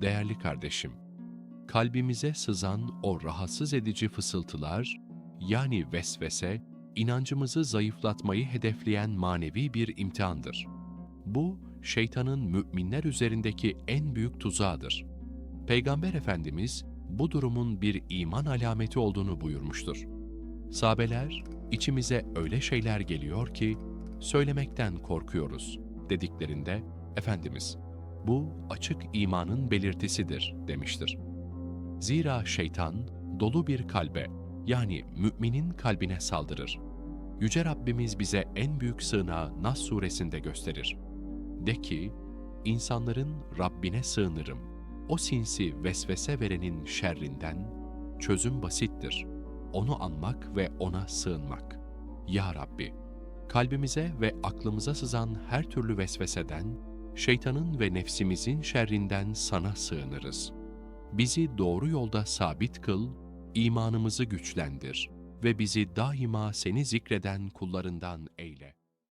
Değerli kardeşim, kalbimize sızan o rahatsız edici fısıltılar, yani vesvese, inancımızı zayıflatmayı hedefleyen manevi bir imtihandır. Bu, şeytanın müminler üzerindeki en büyük tuzağıdır. Peygamber Efendimiz, bu durumun bir iman alameti olduğunu buyurmuştur. Sahabeler, içimize öyle şeyler geliyor ki, söylemekten korkuyoruz dediklerinde, Efendimiz, bu açık imanın belirtisidir demiştir. Zira şeytan dolu bir kalbe yani müminin kalbine saldırır. Yüce Rabbimiz bize en büyük sığınağı Nas suresinde gösterir. De ki, insanların Rabbine sığınırım. O sinsi vesvese verenin şerrinden çözüm basittir. Onu anmak ve ona sığınmak. Ya Rabbi, kalbimize ve aklımıza sızan her türlü vesveseden, şeytanın ve nefsimizin şerrinden sana sığınırız. Bizi doğru yolda sabit kıl, imanımızı güçlendir ve bizi daima seni zikreden kullarından eyle.